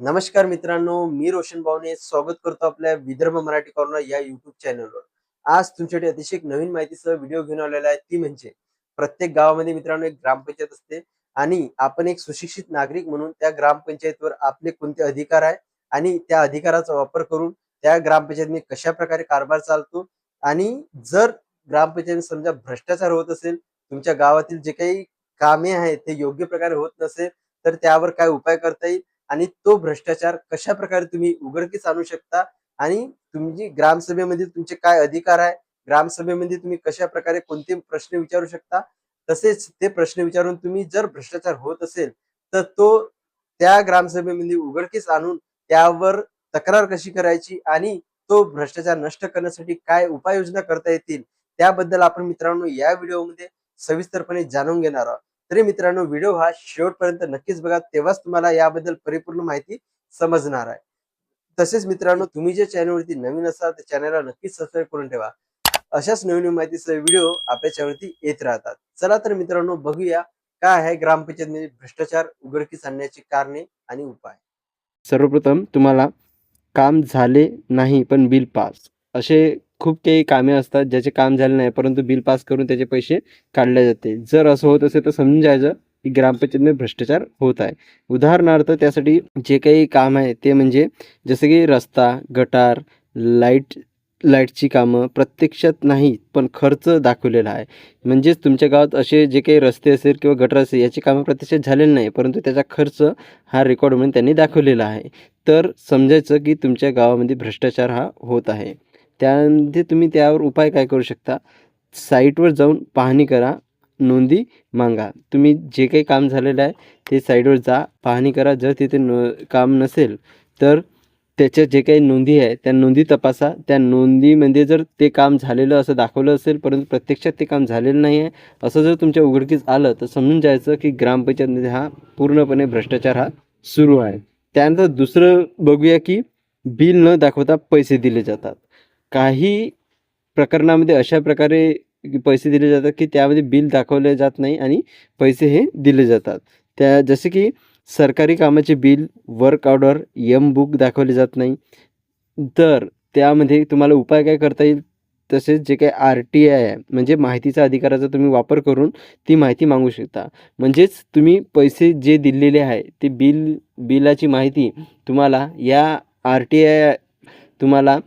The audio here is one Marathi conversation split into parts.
नमस्कार मित्रांनो मी रोशन भावने स्वागत करतो आपल्या विदर्भ मराठी कॉर्नर या युट्यूब चॅनलवर आज तुमच्यासाठी अतिशय नवीन माहितीसह व्हिडिओ घेऊन आलेला आहे. ती म्हणजे प्रत्येक गावामध्ये मित्रांनो एक ग्रामपंचायत असते आणि आपण एक सुशिक्षित नागरिक म्हणून त्या ग्रामपंचायतवर आपले कोणते अधिकार आहे आणि त्या अधिकाराचा वापर करून त्या ग्रामपंचायतने कशा प्रकारे कारभार चालतो आणि जर ग्रामपंचायत समजा भ्रष्टाचार होत असेल तुमच्या गावातील जे काही कामे आहेत ते योग्य प्रकारे होत नसेल तर त्यावर काय उपाय करता येईल? आणि तो भ्रष्टाचार कशा प्रकारे तुम्ही उघडकीस आणू शकता? आणि तुमची ग्रामसभेमध्ये तुमचे काय अधिकार आहे? ग्रामसभेमध्ये तुम्ही कशा प्रकारे कोणते प्रश्न विचारू शकता? तसेच ते प्रश्न विचारून तुम्ही जर भ्रष्टाचार होत असेल तर तो त्या ग्रामसभेमध्ये उघडकीस आणून त्यावर तक्रार कशी करायची आणि तो भ्रष्टाचार नष्ट करण्यासाठी काय उपाययोजना करता येतील? त्याबद्दल आपण मित्रांनो या व्हिडिओमध्ये सविस्तरपणे जाणून घेणार आहोत. तरी मित्रांनो व्हिडिओ हा शेवटपर्यंत नक्कीच बघा. तेव्हाच तुम्हाला याबद्दल परिपूर्ण माहिती समजणार आहे. तसेच मित्रांनो तुम्ही जे चॅनलवरती नवीन असाल तर चॅनलला नक्कीच सबस्क्राईब करून ठेवा. अशाच नवीन नवीन माहितीचे व्हिडिओ आपल्या चॅनलवरती येत राहतात. चला तर मित्रांनो बघूया काय आहे ग्रामपंचायतमध्ये भ्रष्टाचार उघडकीस आणण्याची कारणे आणि उपाय. सर्वप्रथम तुम्हाला काम झाले नाही पण बिल पास. असे खूप काही कामे असतात ज्याचे काम झाले नाही परंतु बिल पास करून त्याचे पैसे काढले जाते. जर असं होत असेल तर समजून जायचं की ग्रामपंचायतीमध्ये भ्रष्टाचार होत आहे. उदाहरणार्थ त्यासाठी जे काही काम आहे ते म्हणजे जसं की रस्ता गटार लाइट लाईटची कामं प्रत्यक्षात नाही पण खर्च दाखवलेला आहे. म्हणजेच तुमच्या गावात असे जे काही रस्ते असेल किंवा गटर असेल याची कामं प्रत्यक्षात झालेली नाही परंतु त्याचा खर्च हा रेकॉर्ड म्हणून त्यांनी दाखवलेला आहे. तर समजायचं की तुमच्या गावामध्ये भ्रष्टाचार हा होत आहे. त्यामध्ये तुम्ही त्यावर उपाय काय करू शकता? साईटवर जाऊन पाहणी करा नोंदी मागा. तुम्ही जे काही काम झालेलं आहे ते साईटवर जा पाहणी करा. जर तिथे न काम नसेल तर त्याच्या जे काही नोंदी आहे त्या नोंदी तपासा. त्या नोंदीमध्ये जर ते काम झालेलं असं दाखवलं असेल परंतु प्रत्यक्षात ते काम झालेलं नाही आहे असं जर तुमच्या उघडकीस आलं तर समजून जायचं की ग्रामपंचायतमध्ये हा पूर्णपणे भ्रष्टाचार हा सुरू आहे. त्यानंतर दुसरं बघूया की बिल न दाखवता पैसे दिले जातात. काही प्रकरणामध्ये अशा प्रकारे पैसे दिले जातात की त्यामध्ये बिल दाखवले जात नाही आणि पैसे हे दिले जातात. त्या जसे की सरकारी कामाचे bill work order M book दाखवले जात नाही. तर त्यामध्ये तुम्हाला उपाय काय करता येईल? तसेच जे काही आर टी आय आहे म्हणजे माहितीचा अधिकाराचा तुम्ही वापर करून ती माहिती मागू शकता. म्हणजेच तुम्ही पैसे जे दिलेले आहे ते बिल बिलाची माहिती तुम्हाला या आर टी आय तुम्हाला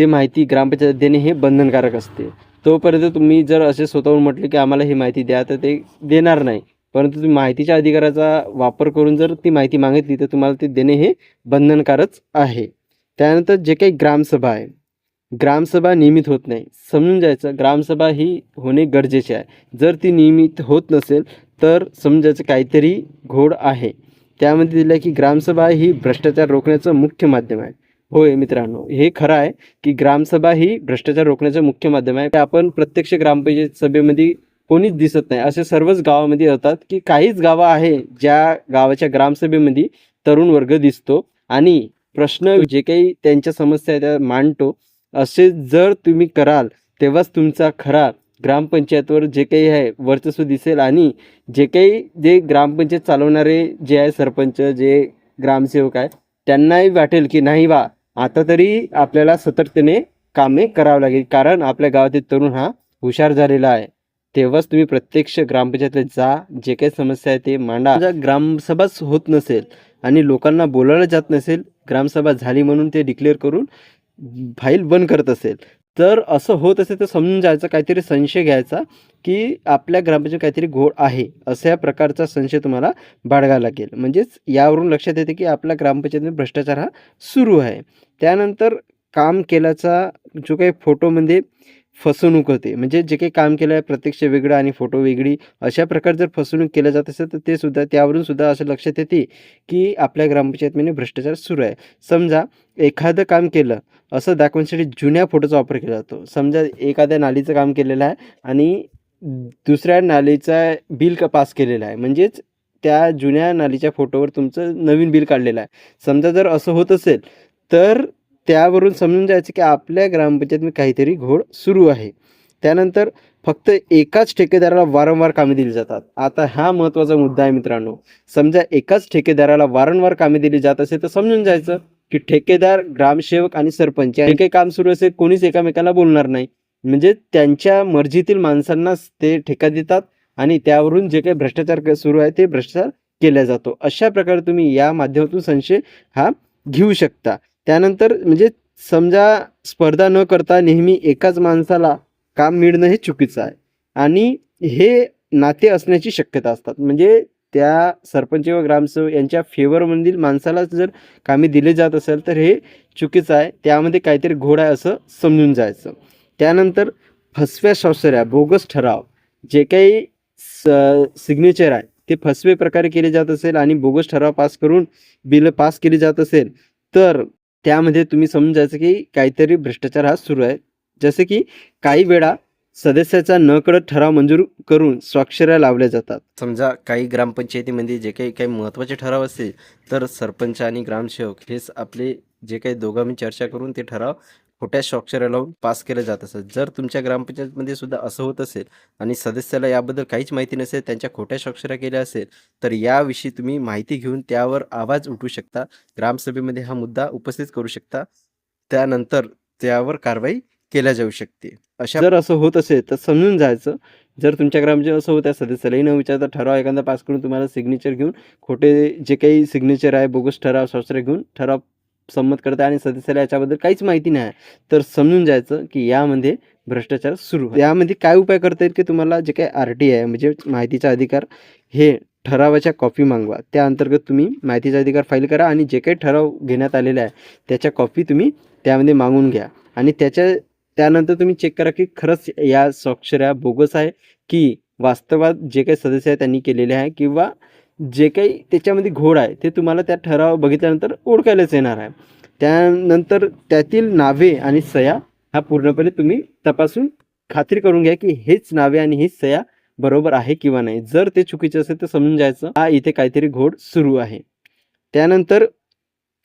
ते माहिती ग्रामपंचायत देणे हे बंधनकारक असते. तोपर्यंत तुम्ही जर असे स्वतःहून म्हटले की आम्हाला ही माहिती द्या तर ते देणार नाही. परंतु तुम्ही माहितीच्या अधिकाराचा वापर करून जर ती माहिती मागितली तर तुम्हाला ते देणे हे बंधनकारच आहे. त्यानंतर जे काही ग्रामसभा आहे ग्रामसभा नियमित होत नाही. समजून जायचं ग्रामसभा ही होणे गरजेचे आहे. जर ती नियमित होत नसेल तर समजायचं काहीतरी घोड आहे. त्यामध्ये दिलं की ग्रामसभा ही भ्रष्टाचार रोखण्याचं मुख्य माध्यम आहे. होय मित्रांनो हे खरं आहे की ग्रामसभा ही भ्रष्टाचार रोखण्याचं मुख्य माध्यम आहे. आपण प्रत्यक्ष ग्रामपंचायत सभेमध्ये कोणीच दिसत नाही. असे सर्वच गावामध्ये होतात की काहीच गावं आहे ज्या गावाच्या ग्रामसभेमध्ये तरुण वर्ग दिसतो. आणि प्रश्न जे काही त्यांच्या समस्या आहे त्या मांडतो. असे जर तुम्ही कराल तेव्हाच तुमचा खरा ग्रामपंचायतवर जे काही आहे वर्चस्व दिसेल. आणि जे काही जे ग्रामपंचायत चालवणारे जे आहे सरपंच जे ग्रामसेवक आहे त्यांनाही वाटेल की नाही वा आता तरी आपल्याला सतर्कतेने कामे करावं लागेल. कारण आपल्या गावातील तरुण हा हुशार झालेला आहे. तेव्हाच तुम्ही प्रत्यक्ष ग्रामपंचायतला जा. जे काही समस्या आहे ते मांडा. जर ग्रामसभाच होत नसेल आणि लोकांना बोलावलं जात नसेल ग्रामसभा झाली म्हणून ते डिक्लेअर करून फाईल बंद करत असेल तर असं होत असेल तर समजून जायचं काहीतरी संशय घ्यायचा की आपल्या ग्रामपंचायत काहीतरी घोळ आहे अशा प्रकारचा संशय तुम्हाला बाळगावा लागेल. म्हणजेच यावरून लक्षात येते की आपल्या ग्रामपंचायतीमध्ये भ्रष्टाचार हा सुरू आहे. त्यानंतर काम केल्याचा जो काही फोटोमध्ये फसवणूक होते. म्हणजे जे काही काम केलं आहे प्रत्यक्ष वेगळं आणि फोटो वेगळी अशा प्रकारे जर फसवणूक केल्या जात असेल तर ते सुद्धा त्यावरून सुद्धा असं लक्षात येते की आपल्या ग्रामपंचायतमध्ये भ्रष्टाचार सुरू आहे. समजा एखादं काम केलं असं दाखवण्यासाठी जुन्या फोटोचा वापर केला जातो. समजा एखाद्या नालीचं काम केलेलं आहे आणि दुसऱ्या नालीचा बिल क पास केलेला आहे. म्हणजेच त्या जुन्या नालीच्या फोटोवर तुमचं नवीन बिल काढलेलं आहे. समजा जर असं होत असेल तर त्यावरून समजून जायचं की आपल्या ग्रामपंचायतीमध्ये काहीतरी घोळ सुरू आहे. त्यानंतर फक्त एकाच ठेकेदाराला वारंवार कामे दिली जातात. आता हा महत्त्वाचा मुद्दा आहे मित्रांनो. समजा एकाच ठेकेदाराला वारंवार कामे दिली जात असेल तर समजून जायचं की ठेकेदार ग्रामसेवक आणि सरपंच हे काही काम सुरू असेल कोणीच एकामेकाला बोलणार नाही. म्हणजे त्यांच्या मर्जीतील माणसांनाच ते ठेका देतात आणि त्यावरून जे काही भ्रष्टाचार सुरू आहे ते भ्रष्टाचार केला जातो. अशा प्रकारे तुम्ही या माध्यमातून संशय हा घेऊ शकता. त्यानंतर म्हणजे समजा स्पर्धा न करता नेहमी एकाच माणसाला काम मिळणं हे चुकीचं आहे. आणि हे नाते असण्याची शक्यता असतात. म्हणजे त्या सरपंच व ग्रामसेवक यांच्या फेवरमधील माणसाला जर कामे दिले जात असेल तर हे चुकीचं आहे. त्यामध्ये काहीतरी घोड आहे असं समजून जायचं. त्यानंतर फसव्या स्वाक्षऱ्या बोगस ठराव जे काही सिग्नेचर आहे ते फसवे प्रकारे केले जात असेल आणि बोगस ठराव पास करून बिल पास केली जात असेल तर त्यामध्ये तुम्ही समजायचं की काहीतरी भ्रष्टाचार हा सुरू आहे. जसे की काही वेळा सदस्याचा नकळत ठराव मंजूर करून स्वाक्षऱ्या लावल्या जातात. समजा काही ग्रामपंचायतीमध्ये जे काही काही महत्त्वाचे ठराव असतील तर सरपंच आणि ग्रामसेवक हेच आपले जे काही दोघांनी चर्चा करून ते ठराव खोट्या स्वाक्षऱ्या लावून पास केलं जात असत. जर तुमच्या ग्रामपंचायतमध्ये सुद्धा असं होत असेल आणि सदस्याला याबद्दल काहीच माहिती नसेल त्यांच्या खोट्या स्वाक्षऱ्या केल्या असेल तर याविषयी तुम्ही माहिती घेऊन त्यावर आवाज उठवू शकता. ग्रामसभेमध्ये हा मुद्दा उपस्थित करू शकता. त्यानंतर त्यावर कारवाई केल्या जाऊ शकते. अशा जर असं होत असेल तर समजून जायचं. जर तुमच्या ग्रामचे असं होत्या सदस्यालाही न विचारता ठराव एखादा पास करून तुम्हाला सिग्नेचर घेऊन खोटे जे काही सिग्नेचर आहे बोगस ठराव स्वाक्षऱ्या घेऊन ठराव संमत करता आणि सदस्याला याच्याबद्दल काहीच माहिती नाही. तर समजून जायचं की यामध्ये भ्रष्टाचार सुरू यामध्ये काय उपाय करता येईल की तुम्हाला जे काही आर टी आहे म्हणजे माहितीचा अधिकार हे ठरावाच्या कॉपी मागवा. त्या अंतर्गत तुम्ही माहितीचा अधिकार फाईल करा आणि जे काही ठराव घेण्यात आलेला आहे त्याच्या कॉपी तुम्ही त्यामध्ये मागून घ्या. आणि त्याच्या त्यानंतर तुम्ही चेक करा की खरंच या स्वाक्षऱ्या बोगस आहे की वास्तवात जे काही सदस्य आहे त्यांनी केलेले आहे किंवा जे काही त्याच्यामध्ये घोड आहे ते तुम्हाला त्या ठराव बघितल्यानंतर ओळखायलाच येणार आहे. त्यानंतर त्यातील नावे आणि सया हा पूर्णपणे तुम्ही तपासून खात्री करून घ्या की हेच नावे आणि हीच सया बरोबर आहे किंवा नाही. जर ते चुकीचे असेल तर समजून जायचं हा इथे काहीतरी घोड सुरू आहे. त्यानंतर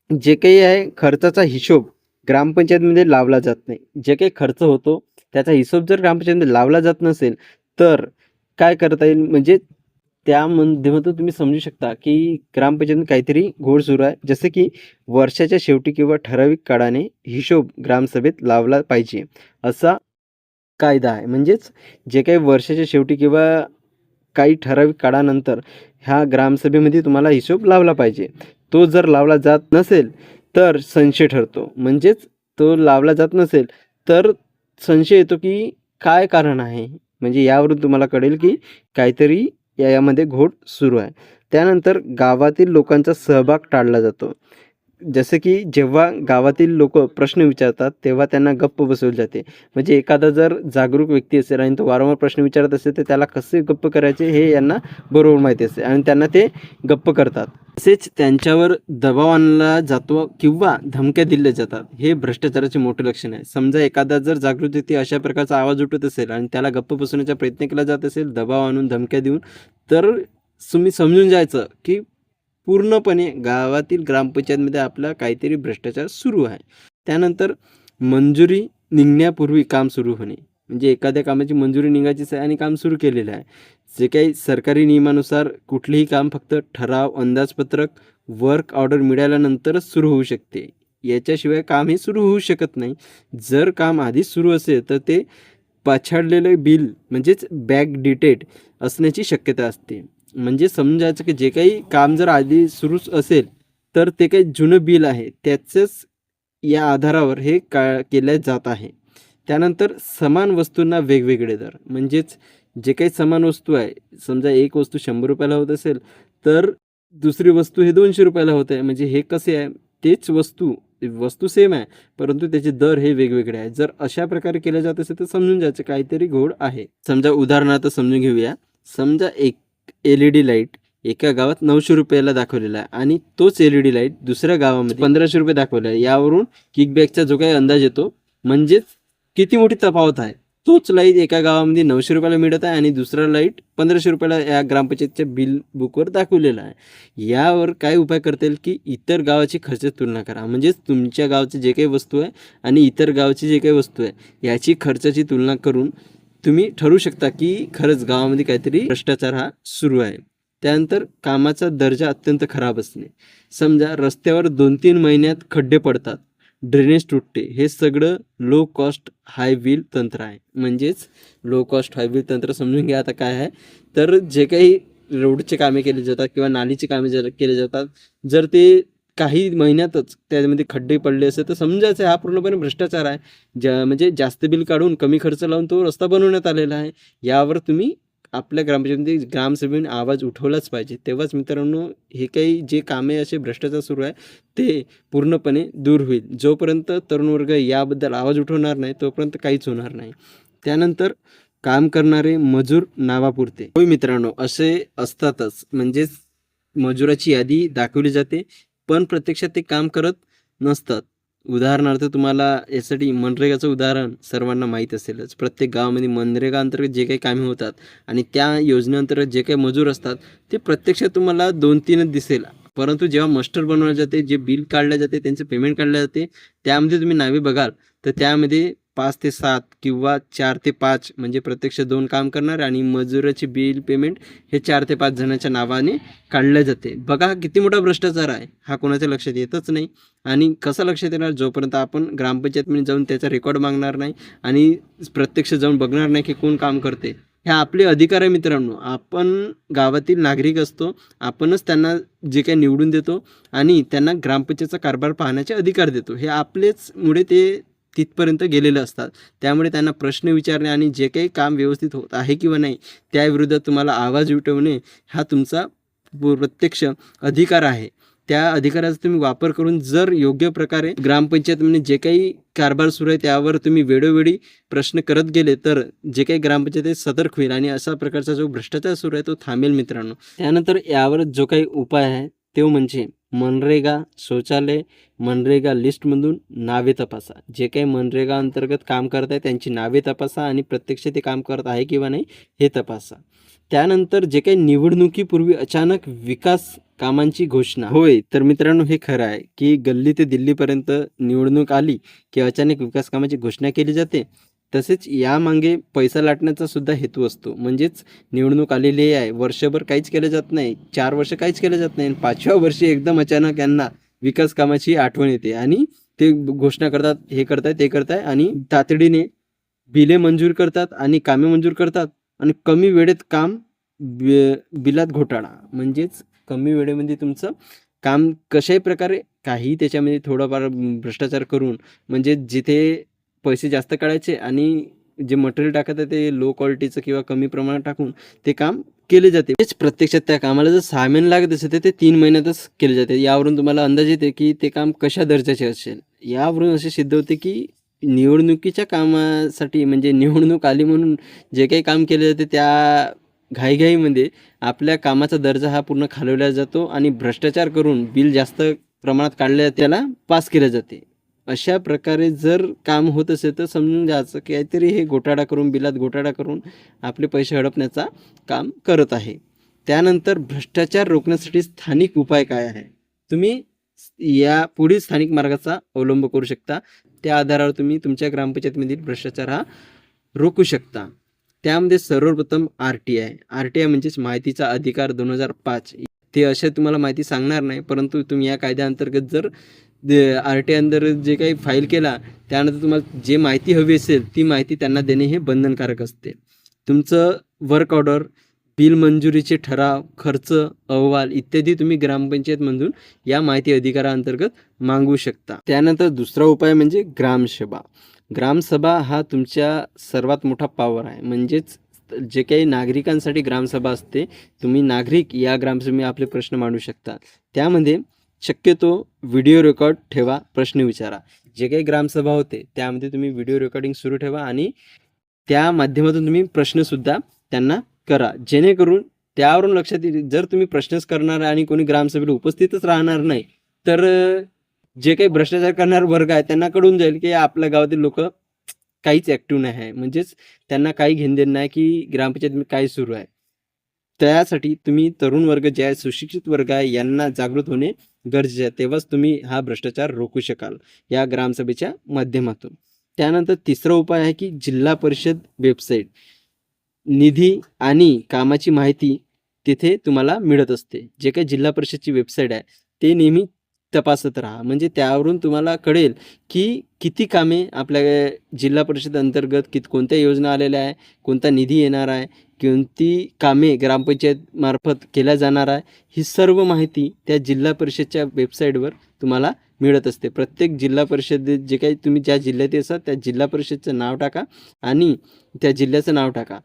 जे काही आहे खर्चाचा हिशोब ग्रामपंचायतमध्ये लावला जात नाही. जे काही खर्च होतो त्याचा हिशोब जर ग्रामपंचायतमध्ये लावला जात नसेल तर काय करता येईल? म्हणजे त्या माध्यमातून तुम्ही समजू शकता की ग्रामपंचायतीत काहीतरी घोड सुरू आहे. जसे की वर्षाच्या शेवटी किंवा ठराविक काळाने हिशोब ग्रामसभेत लावला पाहिजे. असा कायदा आहे. म्हणजेच जे काही वर्षाच्या शेवटी किंवा काही ठराविक काळानंतर ह्या ग्रामसभेमध्ये तुम्हाला हिशोब लावला पाहिजे. तो जर लावला जात नसेल तर संशय ठरतो. म्हणजेच तो लावला जात नसेल तर संशय येतो की काय कारण आहे? म्हणजे यावरून तुम्हाला कळेल की काहीतरी यामध्ये घोड सुरू आहे. त्यानंतर गावातील लोकांचा सहभाग टाळला जातो. जसं की जेव्हा गावातील लोक प्रश्न विचारतात तेव्हा त्यांना गप्प बसवले जाते. म्हणजे एखादा जर जागरूक व्यक्ती असेल आणि तो वारंवार प्रश्न विचारत असेल तर त्याला कसे गप्प करायचे हे यांना बरोबर माहिती असते आणि त्यांना ते गप्प करतात. तसेच त्यांच्यावर दबाव आणला जातो किंवा धमक्या दिल्या जातात हे भ्रष्टाचाराचे मोठे लक्षण आहे. समजा एखादा जर जागृत व्यक्ती अशा प्रकारचा आवाज उठवत असेल आणि त्याला गप्प बसवण्याचा प्रयत्न केला जात असेल दबाव आणून धमक्या देऊन तर तुम्ही समजून जायचं की पूर्णपणे गावातील ग्रामपंचायतमध्ये आपला काहीतरी भ्रष्टाचार सुरू आहे. त्यानंतर मंजुरी निघण्यापूर्वी काम सुरू होणे. म्हणजे एखाद्या कामाची मंजुरी निघायचीच आहे आणि काम सुरू केलेलं आहे. जे काही सरकारी नियमानुसार कुठलेही काम फक्त ठराव अंदाजपत्रक वर्क ऑर्डर मिळाल्यानंतरच सुरू होऊ शकते. याच्याशिवाय काम हे सुरू होऊ शकत नाही. जर काम आधीच सुरू असेल तर ते पाछाडलेलं बिल म्हणजेच बॅक डिटेड असण्याची शक्यता असते. म्हणजे समजायचं की जे काही काम जर आधी सुरूच असेल तर ते काही जुनं बिल आहे त्याचंच या आधारावर हे का केलं जात आहे. त्यानंतर समान वस्तूंना वेगवेगळे दर. म्हणजेच जे काही समान वस्तू आहे समजा एक वस्तू शंभर रुपयाला होत असेल तर दुसरी वस्तू हे दोनशे रुपयाला होत आहे. म्हणजे हे कसे आहे तेच वस्तू वस्तू सेम आहे परंतु त्याचे दर हे वेगवेगळे आहे. जर अशा प्रकारे केले जात असेल तर समजून जायचं काहीतरी घोड आहे. समजा उदाहरणार्थ समजून घेऊया. समजा एक एल ई डी लाइट एका गावात नऊशे रुपयाला दाखवलेला आहे. आणि तोच एल ई डी लाइट दुसऱ्या गावामध्ये पंधराशे रुपये दाखवला आहे. यावरून किकबॅकचा जो काही अंदाज येतो म्हणजेच किती मोठी तफावत आहे. तोच लाइट एका गावामध्ये नऊशे रुपयाला मिळत आहे आणि दुसरा लाइट पंधराशे रुपयाला या ग्रामपंचायतच्या बिल बुकवर दाखवलेला आहे. यावर काय उपाय करता येईल की इतर गावाची खर्च तुलना करा. म्हणजेच तुमच्या गावचे जे काही वस्तू आहे आणि इतर गावची जे काही वस्तू आहे याची खर्चाची तुलना करून तुम्ही ठरवू शकता की खरंच गावामध्ये काहीतरी भ्रष्टाचार हा सुरू आहे. त्यानंतर कामाचा दर्जा अत्यंत खराब असणे. समजा रस्त्यावर दोन तीन महिन्यात खड्डे पडतात ड्रेनेज तुटते हे सगळं लो कॉस्ट हाय व्हील तंत्र आहे. म्हणजेच लो कॉस्ट हाय व्हील तंत्र समजून घ्या आता काय आहे. तर जे काही रोडचे कामे केले जातात किंवा नालीची कामे जे केले जातात जर ते काही महिन्यातच त्यामध्ये खड्डे पडले असेल तर समजायचं हा पूर्णपणे भ्रष्टाचार आहे. ज्या म्हणजे जास्त बिल काढून कमी खर्च लावून तो रस्ता बनवण्यात आलेला आहे. यावर तुम्ही आपल्या ग्रामपंचायतीमध्ये ग्रामसभेने आवाज उठवलाच पाहिजे. तेव्हाच मित्रांनो हे काही जे कामे असे भ्रष्टाचार सुरू आहे ते पूर्णपणे दूर होईल. जोपर्यंत तरुण वर्ग याबद्दल आवाज उठवणार नाही तोपर्यंत काहीच होणार नाही. त्यानंतर काम करणारे मजूर नावापुरते. होय मित्रांनो असे असतातच. म्हणजेच मजुराची यादी दाखवली जाते. पण प्रत्यक्षात ते काम करत नसतात. उदाहरणार्थ तुम्हाला यासाठी मनरेगाचं उदाहरण सर्वांना माहीत असेलच. प्रत्येक गावामध्ये मनरेगा अंतर्गत जे काही कामे होतात आणि त्या योजनेअंतर्गत जे काही मजूर असतात ते प्रत्यक्षात तुम्हाला दोन तीनच दिसेल. परंतु जेव्हा मस्टर बनवलं जाते जे बिल काढलं जाते त्यांचं पेमेंट काढलं जाते त्यामध्ये तुम्ही नावे बघाल तर त्यामध्ये पाच ते सात किंवा चार ते पाच म्हणजे प्रत्यक्ष दोन काम करणार आणि मजुराची बिल पेमेंट हे चार ते पाच जणांच्या नावाने काढलं जाते. बघा किती मोठा भ्रष्टाचार आहे. हा कोणाच्या लक्षात येतच नाही. आणि कसा लक्षात येणार जोपर्यंत आपण ग्रामपंचायतमध्ये जाऊन त्याचा रेकॉर्ड मागणार नाही आणि प्रत्यक्ष जाऊन बघणार नाही की कोण काम करते हे आपले अधिकार आहे मित्रांनो. आपण गावातील नागरिक असतो. आपणच त्यांना जे काही निवडून देतो आणि त्यांना ग्रामपंचायतचा कारभार पाहण्याचे अधिकार देतो. हे आपलेच मुळे ते तिथपर्यंत गेलेले असतात. त्यामुळे त्यांना प्रश्न विचारणे आणि जे काही काम व्यवस्थित होत आहे किंवा नाही त्याविरुद्ध तुम्हाला आवाज उठवणे हा तुमचा प्रत्यक्ष अधिकार आहे. त्या अधिकाराचा तुम्ही वापर करून जर योग्य प्रकारे ग्रामपंचायत म्हणजे जे काही कारभार सुरू आहे त्यावर तुम्ही वेळोवेळी प्रश्न करत गेले तर जे काही ग्रामपंचायत सतर्क होईल आणि अशा प्रकारचा जो भ्रष्टाचार सुरू आहे तो थांबेल मित्रांनो. त्यानंतर यावर जो काही उपाय आहे तो म्हणजे मनरेगा शौचालय मनरेगा लिस्टमधून नावे तपासा. जे काही मनरेगा अंतर्गत काम करत आहे त्यांची नावे तपासा आणि प्रत्यक्ष ते काम करत आहे किंवा नाही हे तपासा. त्यानंतर जे काही निवडणुकीपूर्वी अचानक विकास कामांची घोषणा. होय तर मित्रांनो हे खरं आहे की गल्ली ते दिल्लीपर्यंत निवडणूक आली की अचानक विकास कामाची घोषणा केली जाते. तसेच यामागे पैसा लाटण्याचा सुद्धा हेतू असतो. म्हणजेच निवडणूक आलेली आहे. वर्षभर काहीच केलं जात नाही. चार वर्ष काहीच केलं जात नाही. आणि पाचव्या वर्षी एकदम अचानक यांना विकास कामाची आठवण येते. आणि ते घोषणा करतात हे करताय ते करताय आणि तातडीने बिले मंजूर करतात आणि कामे मंजूर करतात. आणि कमी वेळेत काम बिलात घोटाळा. म्हणजेच कमी वेळेमध्ये तुमचं काम कशाही प्रकारे काही त्याच्यामध्ये थोडाफार भ्रष्टाचार करून म्हणजे जिथे पैसे जास्त काढायचे आणि जे मटेरियल टाकत आहे ते लो क्वालिटीचं किंवा कमी प्रमाणात टाकून ते काम केले जाते. तेच प्रत्यक्षात त्या कामाला जर सहा महिने लागत असेल तर ते तीन महिन्यातच केले जाते. यावरून तुम्हाला अंदाज येते की ते काम कशा दर्जाचे असेल. यावरून असे सिद्ध होते की निवडणुकीच्या कामासाठी म्हणजे निवडणूक आली म्हणून जे काही काम केले जाते त्या घाईघाईमध्ये आपल्या कामाचा दर्जा हा पूर्ण खालवला जातो आणि भ्रष्टाचार करून बिल जास्त प्रमाणात काढले जाते त्याला पास केले जाते. अशा प्रकारे जर काम होत असेल तर समजून घ्यायचं की काहीतरी हे घोटाळा करून बिलात घोटाळा करून आपले पैसे हडपण्याचा काम करत आहे. त्यानंतर भ्रष्टाचार रोखण्यासाठी स्थानिक उपाय काय आहे? तुम्ही या पुढील स्थानिक मार्गाचा अवलंब करू शकता. त्या आधारावर तुम्ही तुमच्या ग्रामपंचायतमधील भ्रष्टाचार हा रोखू शकता. त्यामध्ये सर्वप्रथम R T I. R T I म्हणजेच माहितीचा अधिकार दोन हजार पाच. ते असे तुम्हाला माहिती सांगणार नाही परंतु तुम्ही या कायद्याअंतर्गत जर आर टी अंदर जे काही फाईल केला त्यानंतर तुम्हाला जे माहिती हवी असेल ती माहिती त्यांना देणे हे बंधनकारक असते. तुमचं वर्क ऑर्डर बिल मंजुरीचे ठराव खर्च अहवाल इत्यादी तुम्ही ग्रामपंचायतमधून या माहिती अधिकाराअंतर्गत मागवू शकता. त्यानंतर दुसरा उपाय म्हणजे ग्रामसभा ग्रामसभा हा तुमच्या सर्वात मोठा पॉवर आहे. म्हणजेच जे काही नागरिकांसाठी ग्रामसभा असते तुम्ही नागरिक या ग्रामसभेत आपले प्रश्न मांडू शकता. त्यामध्ये शक्यतो व्हिडिओ रेकॉर्ड ठेवा प्रश्न विचारा. जे काही ग्रामसभा होते त्यामध्ये तुम्ही व्हिडिओ रेकॉर्डिंग सुरू ठेवा आणि त्या माध्यमातून तुम्ही प्रश्नसुद्धा त्यांना करा. जेणेकरून त्यावरून लक्षात येईल जर तुम्ही प्रश्नच करणार आणि कोणी ग्रामसभेला उपस्थितच राहणार नाही तर जे काही भ्रष्टाचार करणार वर्ग आहे त्यांना कळून जाईल की आपल्या गावातील लोक काहीच ॲक्टिव्ह नाही आहे. म्हणजेच त्यांना काही घेणदेण नाही की ग्रामपंचायत काय सुरू आहे. त्यासाठी तुम्ही तरुण वर्ग जे आहे सुशिक्षित वर्ग आहे यांना जागृत होणे गरजेचे आहे. तेव्हाच तुम्ही हा भ्रष्टाचार रोखू शकाल या ग्रामसभेच्या माध्यमातून. त्यानंतर तिसरा उपाय आहे की जिल्हा परिषद वेबसाईट. निधी आणि कामाची माहिती तिथे तुम्हाला मिळत असते. जे काही जिल्हा परिषदची वेबसाईट आहे ते नेहमी तपासत राहा. म्हणजे त्यावरून तुम्हाला कळेल की किती कामे आपल्या जिल्हा परिषद अंतर्गत कित कोणत्या योजना आलेल्या आहे कोणता निधी येणार आहे कोणती कामे ग्रामपंचायत मार्फत केल्या जाणार आहे ही सर्व माहिती त्या जिल्हा परिषदच्या वेबसाईटवर तुम्हाला मिळत असते. प्रत्येक जिल्हा परिषदेत जे काही तुम्ही ज्या जिल्ह्यात असाल त्या जिल्हा परिषदचं नाव टाका आणि त्या जिल्ह्याचं नाव टाका.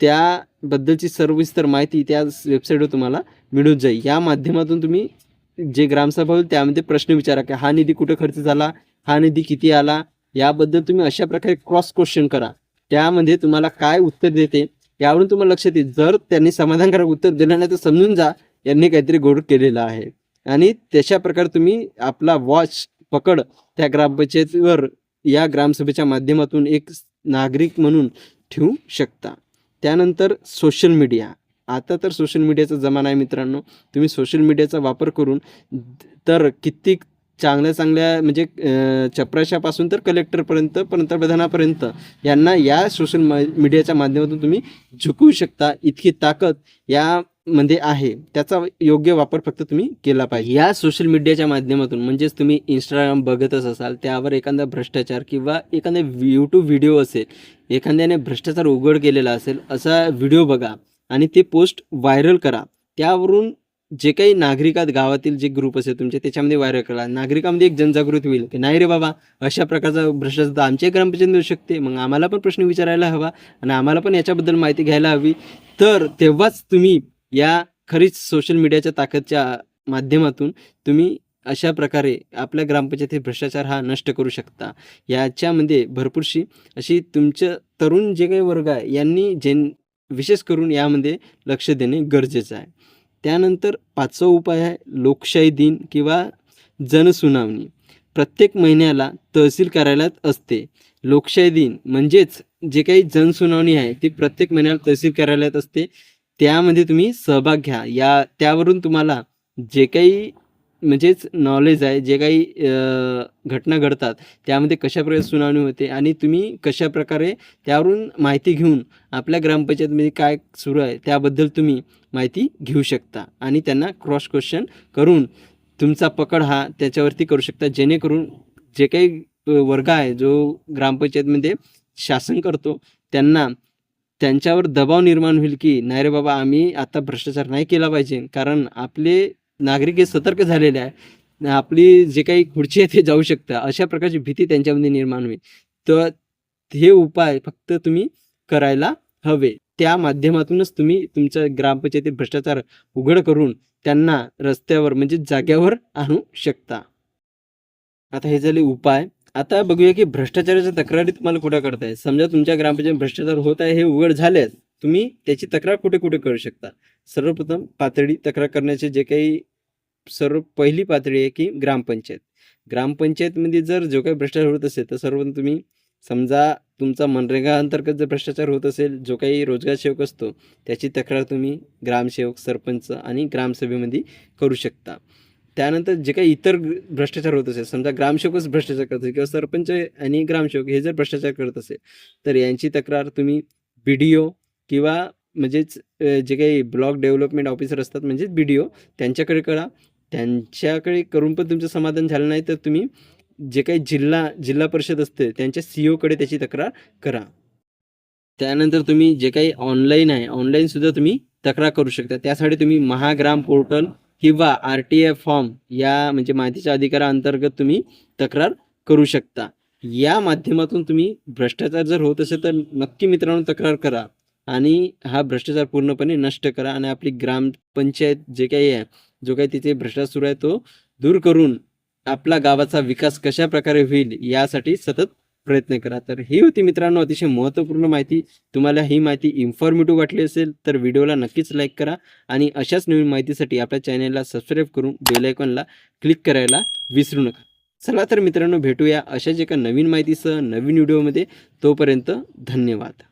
त्याबद्दलची सर्वविस्तर माहिती त्या वेबसाईटवर तुम्हाला मिळून जाईल. या माध्यमातून तुम्ही जे ग्रामसभा होईल त्यामध्ये प्रश्न विचारा की हा निधी कुठं खर्च झाला हा निधी किती आला याबद्दल तुम्ही अशा प्रकारे क्रॉस क्वेश्चन करा. त्यामध्ये तुम्हाला काय उत्तर देते यावरून तुम्हाला लक्षात येईल. जर त्यांनी समाधानकारक उत्तर दिलं नाही तर समजून जा यांनी काहीतरी गोड केलेलं आहे. आणि तशा प्रकारे तुम्ही आपला वॉच पकड त्या ग्रामपंचायतीवर या ग्रामसभेच्या माध्यमातून एक नागरिक म्हणून ठेवू शकता. त्यानंतर सोशल मीडिया. आता तर सोशल मीडियाचा जमाना आहे मित्रांनो. तुम्ही सोशल मीडियाचा वापर करून तर कित्येक चांगल्या चांगल्या म्हणजे चपराशापासून तर कलेक्टरपर्यंत पंतप्रधानापर्यंत यांना या सोशल मीडियाच्या माध्यमातून तुम्ही झुकवू शकता. इतकी ताकद यामध्ये आहे. त्याचा योग्य वापर फक्त तुम्ही केला पाहिजे. या सोशल मीडियाच्या माध्यमातून म्हणजेच तुम्ही इंस्टाग्राम बघतच असाल त्यावर एखादा भ्रष्टाचार किंवा एखादा यूट्यूब व्हिडिओ असेल एखाद्याने भ्रष्टाचार उघड केलेला असेल असा व्हिडिओ बघा आणि ते पोस्ट व्हायरल करा. त्यावरून जे काही नागरिकात गावातील जे ग्रुप असेल तुमचे त्याच्यामध्ये व्हायरल करा. नागरिकांमध्ये एक जनजागृती होईल. की नाही रे बाबा अशा प्रकारचा भ्रष्टाचार आमच्या ग्रामपंचायत मिळू शकते. मग आम्हाला पण प्रश्न विचारायला हवा आणि आम्हाला पण याच्याबद्दल माहिती घ्यायला हवी. तर तेव्हाच तुम्ही या खरीच सोशल मीडियाच्या ताकदच्या माध्यमातून तुम्ही अशा प्रकारे आपल्या ग्रामपंचायतीत भ्रष्टाचार हा नष्ट करू शकता. याच्यामध्ये भरपूरशी अशी तुमचं तरुण जे काही वर्ग आहे यांनी जेन विशेष करून यामध्ये लक्ष देणे गरजेचं आहे. त्यानंतर पाचवा उपाय आहे लोकशाही दिन किंवा जनसुनावणी. प्रत्येक महिन्याला तहसील कार्यालयात असते. लोकशाही दिन म्हणजेच जे काही जनसुनावणी आहे ती प्रत्येक महिन्याला तहसील कार्यालयात असते. त्यामध्ये तुम्ही सहभाग घ्या. या त्यावरून तुम्हाला जे काही म्हणजेच नॉलेज आहे जे काही घटना घडतात त्यामध्ये कशाप्रकारे सुनावणी होते आणि तुम्ही कशाप्रकारे त्यावरून माहिती घेऊन आपल्या ग्रामपंचायतमध्ये काय सुरू आहे त्याबद्दल तुम्ही माहिती घेऊ शकता आणि त्यांना क्रॉस क्वेश्चन करून तुमचा पकड हा त्याच्यावरती करू शकता. जेणेकरून जे काही वर्ग आहे जो ग्रामपंचायतमध्ये शासन करतो त्यांना त्यांच्यावर दबाव निर्माण होईल की नाही रे बाबा आम्ही आता भ्रष्टाचार नाही केला पाहिजे. कारण आपले नागरिक हे सतर्क झालेले आहे. आपली जे काही खुर्ची आहे ते जाऊ शकतं अशा प्रकारची भीती त्यांच्यामध्ये निर्माण होईल. तर हे उपाय फक्त तुम्ही करायला हवे. त्या माध्यमातूनच तुम्ही तुमच्या ग्रामपंचायतीत भ्रष्टाचार उघड करून त्यांना रस्त्यावर म्हणजे जाग्यावर आणू शकता. आता हे झाले उपाय. आता बघूया की भ्रष्टाचाराच्या तक्रारी तुम्हाला कुठे करताय समजा तुमच्या ग्रामपंचायत भ्रष्टाचार होत आहे हे उघड झालेच तुम्ही त्याची तक्रार कुठे कुठे करू शकता? सर्वप्रथम पातळी तक्रार करण्याचे जे काही सर्व पहिली पातळी आहे की ग्रामपंचायत. ग्रामपंचायतमध्ये जर जो काही भ्रष्टाचार होत असेल तर सर्वप्रथम तुम्ही समजा तुमचा मनरेगा अंतर्गत जर भ्रष्टाचार होत असेल जो काही रोजगार सेवक असतो त्याची तक्रार तुम्ही ग्रामसेवक सरपंच आणि ग्रामसभेमध्ये करू शकता. त्यानंतर जे काही इतर भ्रष्टाचार होत असेल समजा ग्रामसेवकच भ्रष्टाचार करत असेल किंवा सरपंच आणि ग्रामसेवक हे जर भ्रष्टाचार करत असेल तर यांची तक्रार तुम्ही बी डी ओ किंवा म्हणजेच जे काही ब्लॉक डेव्हलपमेंट ऑफिसर असतात म्हणजेच बी डी ओ त्यांच्याकडे करा. त्यांच्याकडे करून पण तुमचं समाधान झालं नाही तर तुम्ही जे काही जिल्हा जिल्हा परिषद असते त्यांच्या सी ओकडे त्याची तक्रार करा. त्यानंतर तुम्ही जे काही ऑनलाईन आहे ऑनलाईनसुद्धा तुम्ही तक्रार करू शकता. त्यासाठी तुम्ही महाग्राम पोर्टल किंवा आर टी एफ फॉर्म या म्हणजे माहितीच्या अधिकाराअंतर्गत तुम्ही तक्रार करू शकता. या माध्यमातून तुम्ही भ्रष्टाचार जर होत असेल तर नक्की मित्रांनो तक्रार करा. आणि हा भ्रष्टाचार पूर्णपणे नष्ट करा आणि आपली ग्रामपंचायत जे काही आहे जो काही तिथे भ्रष्टाचार सुरू आहे तो दूर करून आपला गावाचा विकास कशा प्रकारे होईल यासाठी सतत प्रयत्न करा. तर ही होती मित्रांनो अतिशय महत्त्वपूर्ण माहिती. तुम्हाला ही माहिती इन्फॉर्मेटिव्ह वाटली असेल तर व्हिडिओला नक्कीच लाईक करा आणि अशाच नवीन माहितीसाठी आपल्या चॅनलला सबस्क्राईब करून बेलायकॉनला क्लिक करायला विसरू नका. चला तर मित्रांनो भेटूया अशाच एका नवीन माहितीसह नवीन व्हिडिओमध्ये तोपर्यंत धन्यवाद.